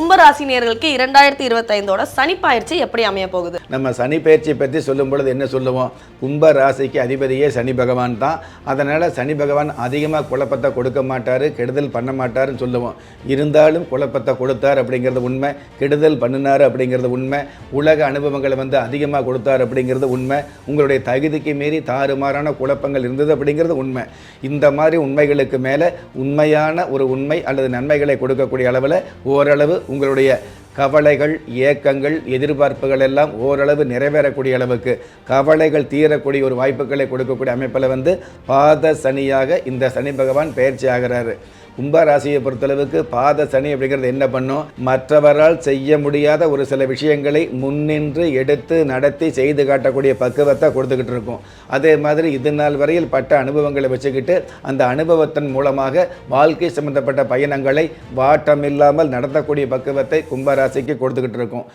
கும்பராசினியர்களுக்கு இரண்டாயிரத்தி இருபத்தைந்தோட சனி பயிற்சி எப்படி அமைய போகுது? நம்ம சனி பயிற்சியை பற்றி சொல்லும் பொழுது என்ன சொல்லுவோம்? கும்ப ராசிக்கு அதிபதியே சனி பகவான் தான். அதனால் சனி பகவான் அதிகமாக குழப்பத்தை கொடுக்க மாட்டார் கெடுதல் பண்ண மாட்டாருன்னு சொல்லுவோம். இருந்தாலும் குழப்பத்தை கொடுத்தார் அப்படிங்கிறது உண்மை. கெடுதல் பண்ணினார் அப்படிங்கிறது உண்மை. உலக அனுபவங்களை வந்து அதிகமாக கொடுத்தார் அப்படிங்கிறது உண்மை. உங்களுடைய தகுதிக்கு மீறி தாறுமாறான குழப்பங்கள் இருந்தது அப்படிங்கிறது உண்மை. இந்த மாதிரி உண்மைகளுக்கு மேலே உண்மையான ஒரு உண்மை அல்லது நன்மைகளை கொடுக்கக்கூடிய அளவில் ஓரளவு உங்களுடைய கவலைகள் ஏக்கங்கள் எதிர்பார்ப்புகள் எல்லாம் ஓரளவு நிறைவேறக்கூடிய அளவுக்கு கவலைகள் தீரக்கூடிய ஒரு வாய்ப்புகளை கொடுக்கக்கூடிய அமைப்பில் வந்து பாத சனியாக இந்த சனி பகவான் பயிற்சி ஆகிறாரு. கும்பராசியை பொறுத்தளவுக்கு பாத சனி அப்படிங்கிறது என்ன பண்ணும்? மற்றவரால் செய்ய முடியாத ஒரு சில விஷயங்களை முன்னின்று எடுத்து நடத்தி செய்து காட்டக்கூடிய பக்குவத்தை கொடுத்துக்கிட்டு இருக்கும். அதே மாதிரி இது நாள் வரையில் பட்ட அனுபவங்களை வச்சுக்கிட்டு அந்த அனுபவத்தின் மூலமாக வாழ்க்கை சம்பந்தப்பட்ட பயணங்களை வாட்டமில்லாமல் நடத்தக்கூடிய பக்குவத்தை ராசிக்கு கொடுத்துக்கிட்டு இருக்கும்.